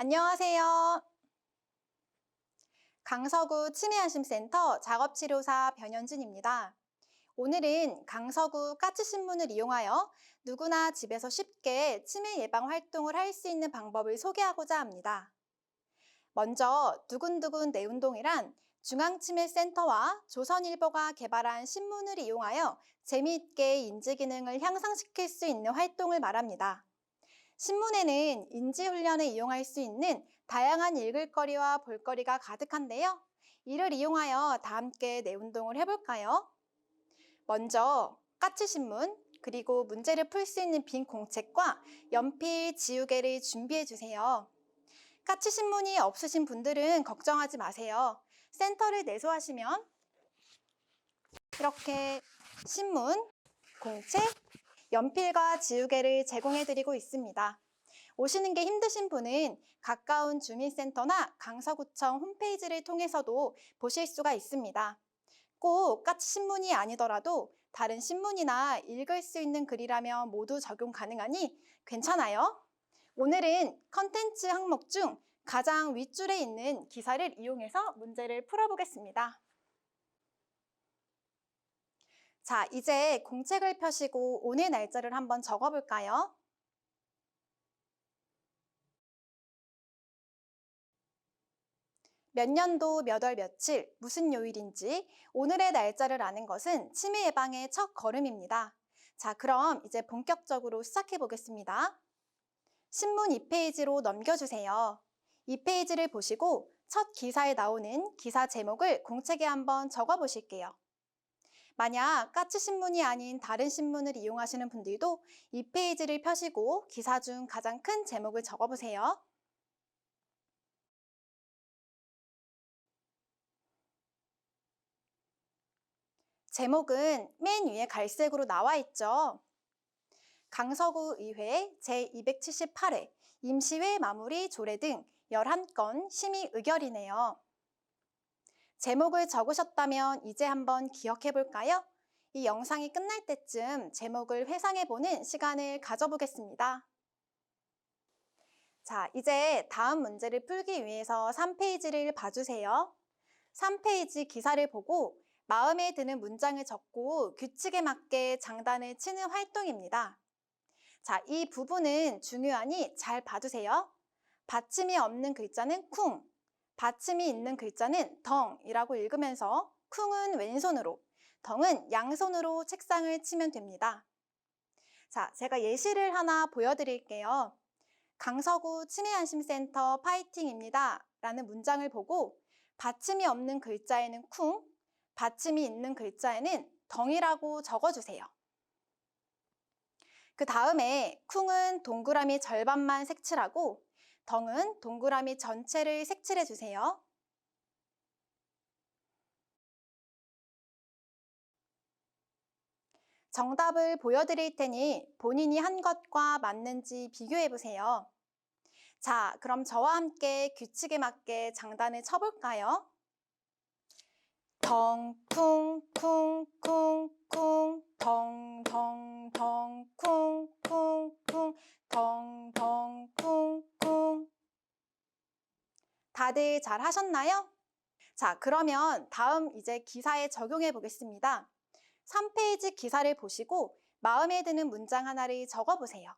안녕하세요. 강서구 치매안심센터 작업치료사 변현진입니다. 오늘은 강서구 까치신문을 이용하여 누구나 집에서 쉽게 치매 예방 활동을 할 수 있는 방법을 소개하고자 합니다. 먼저 두근두근 내 운동이란 중앙치매센터와 조선일보가 개발한 신문을 이용하여 재미있게 인지 기능을 향상시킬 수 있는 활동을 말합니다. 신문에는 인지 훈련에 이용할 수 있는 다양한 읽을거리와 볼거리가 가득한데요. 이를 이용하여 다 함께 내 운동을 해볼까요? 먼저 까치신문, 그리고 문제를 풀 수 있는 빈 공책과 연필, 지우개를 준비해 주세요. 까치신문이 없으신 분들은 걱정하지 마세요. 센터를 내소하시면 이렇게 신문, 공책, 연필과 지우개를 제공해 드리고 있습니다. 오시는 게 힘드신 분은 가까운 주민센터나 강서구청 홈페이지를 통해서도 보실 수가 있습니다. 꼭 까치 신문이 아니더라도 다른 신문이나 읽을 수 있는 글이라면 모두 적용 가능하니 괜찮아요. 오늘은 컨텐츠 항목 중 가장 윗줄에 있는 기사를 이용해서 문제를 풀어보겠습니다. 자, 이제 공책을 펴시고 오늘 날짜를 한번 적어볼까요? 몇 년도 몇 월 며칠 무슨 요일인지 오늘의 날짜를 아는 것은 치매 예방의 첫 걸음입니다. 자, 그럼 이제 본격적으로 시작해 보겠습니다. 신문 2페이지로 넘겨주세요. 2페이지를 보시고 첫 기사에 나오는 기사 제목을 공책에 한번 적어 보실게요. 만약 까치 신문이 아닌 다른 신문을 이용하시는 분들도 이 페이지를 펴시고 기사 중 가장 큰 제목을 적어보세요. 제목은 맨 위에 갈색으로 나와 있죠. 강서구 의회 제278회 임시회 마무리 조례 등 11건 심의 의결이네요. 제목을 적으셨다면 이제 한번 기억해 볼까요? 이 영상이 끝날 때쯤 제목을 회상해 보는 시간을 가져보겠습니다. 자, 이제 다음 문제를 풀기 위해서 3페이지를 봐주세요. 3페이지 기사를 보고 마음에 드는 문장을 적고 규칙에 맞게 장단을 치는 활동입니다. 자, 이 부분은 중요하니 잘 봐주세요. 받침이 없는 글자는 쿵, 받침이 있는 글자는 덩이라고 읽으면서 쿵은 왼손으로, 덩은 양손으로 책상을 치면 됩니다. 자, 제가 예시를 하나 보여드릴게요. 강서구 치매안심센터 파이팅입니다. 라는 문장을 보고 받침이 없는 글자에는 쿵, 받침이 있는 글자에는 덩이라고 적어주세요. 그 다음에 쿵은 동그라미 절반만 색칠하고 덩은 동그라미 전체를 색칠해 주세요. 정답을 보여드릴 테니 본인이 한 것과 맞는지 비교해 보세요. 자, 그럼 저와 함께 규칙에 맞게 장단을 쳐볼까요? 덩, 쿵, 쿵, 쿵, 쿵, 덩, 덩, 덩, 쿵, 쿵, 쿵, 덩, 덩, 쿵, 쿵. 다들 잘 하셨나요? 자, 그러면 다음 이제 기사에 적용해 보겠습니다. 3페이지 기사를 보시고 마음에 드는 문장 하나를 적어 보세요.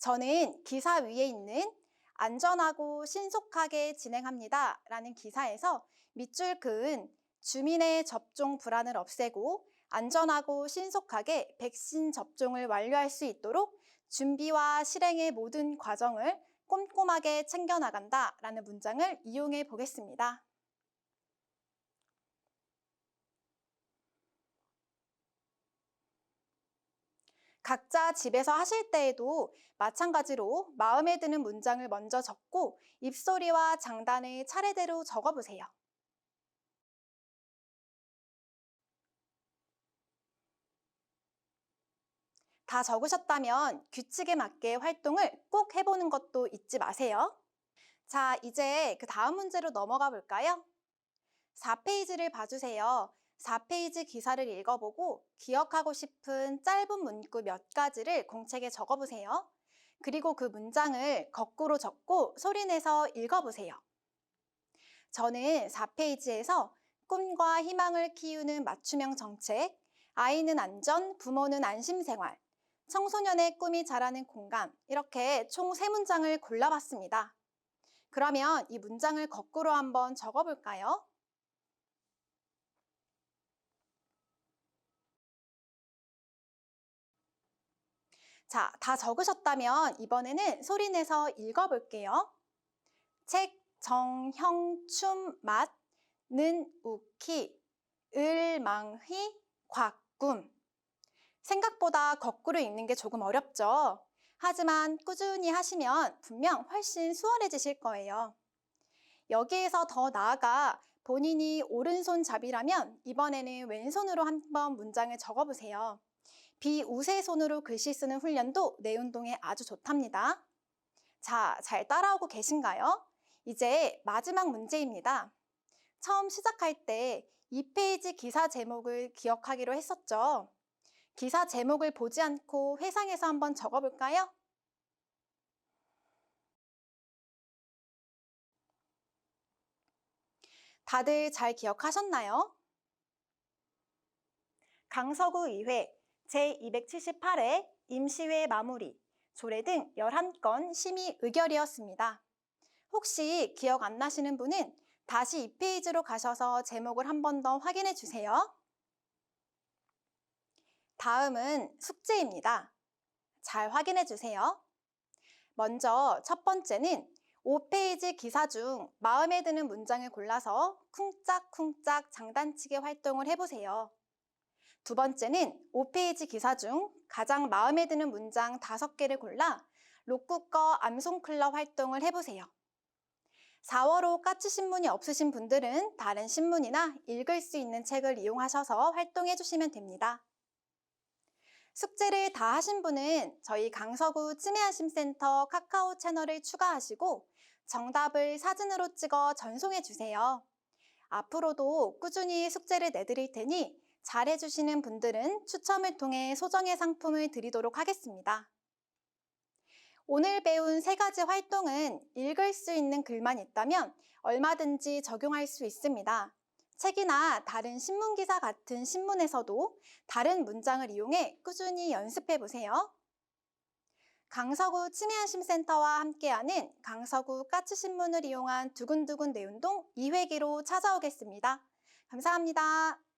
저는 기사 위에 있는 안전하고 신속하게 진행합니다. 라는 기사에서 밑줄 그은 주민의 접종 불안을 없애고 안전하고 신속하게 백신 접종을 완료할 수 있도록 준비와 실행의 모든 과정을 꼼꼼하게 챙겨나간다 라는 문장을 이용해 보겠습니다. 각자 집에서 하실 때에도 마찬가지로 마음에 드는 문장을 먼저 적고 입소리와 장단을 차례대로 적어보세요. 다 적으셨다면 규칙에 맞게 활동을 꼭 해보는 것도 잊지 마세요. 자, 이제 그 다음 문제로 넘어가 볼까요? 4페이지를 봐주세요. 4페이지 기사를 읽어보고 기억하고 싶은 짧은 문구 몇 가지를 공책에 적어보세요. 그리고 그 문장을 거꾸로 적고 소리내서 읽어보세요. 저는 4페이지에서 꿈과 희망을 키우는 맞춤형 정책, 아이는 안전, 부모는 안심 생활, 청소년의 꿈이 자라는 공간, 이렇게 총세 문장을 골라봤습니다. 그러면 이 문장을 거꾸로 한번 적어볼까요? 자, 다 적으셨다면 이번에는 소리내서 읽어볼게요. 책, 정, 형, 춤, 맛, 는, 우키, 을, 망 휘, 곽 꿈. 생각보다 거꾸로 읽는 게 조금 어렵죠? 하지만 꾸준히 하시면 분명 훨씬 수월해지실 거예요. 여기에서 더 나아가 본인이 오른손잡이라면 이번에는 왼손으로 한번 문장을 적어보세요. 비우세 손으로 글씨 쓰는 훈련도 뇌 운동에 아주 좋답니다. 자, 잘 따라오고 계신가요? 이제 마지막 문제입니다. 처음 시작할 때 2페이지 기사 제목을 기억하기로 했었죠. 기사 제목을 보지 않고 회상해서 한번 적어볼까요? 다들 잘 기억하셨나요? 강서구 의회 제278회 임시회 마무리, 조례 등 11건 심의 의결이었습니다. 혹시 기억 안 나시는 분은 다시 2페이지로 가셔서 제목을 한 번 더 확인해 주세요. 다음은 숙제입니다. 잘 확인해 주세요. 먼저 첫 번째는 5페이지 기사 중 마음에 드는 문장을 골라서 쿵짝쿵짝 장단치기 활동을 해보세요. 두 번째는 5페이지 기사 중 가장 마음에 드는 문장 5개를 골라 록구꺼 암송클럽 활동을 해보세요. 4월호 까치신문이 없으신 분들은 다른 신문이나 읽을 수 있는 책을 이용하셔서 활동해 주시면 됩니다. 숙제를 다 하신 분은 저희 강서구 치매안심센터 카카오 채널을 추가하시고 정답을 사진으로 찍어 전송해 주세요. 앞으로도 꾸준히 숙제를 내드릴 테니 잘해주시는 분들은 추첨을 통해 소정의 상품을 드리도록 하겠습니다. 오늘 배운 세 가지 활동은 읽을 수 있는 글만 있다면 얼마든지 적용할 수 있습니다. 책이나 다른 신문기사 같은 신문에서도 다른 문장을 이용해 꾸준히 연습해 보세요. 강서구 치매안심센터와 함께하는 강서구 까치신문을 이용한 두근두근 내운동 2회기로 찾아오겠습니다. 감사합니다.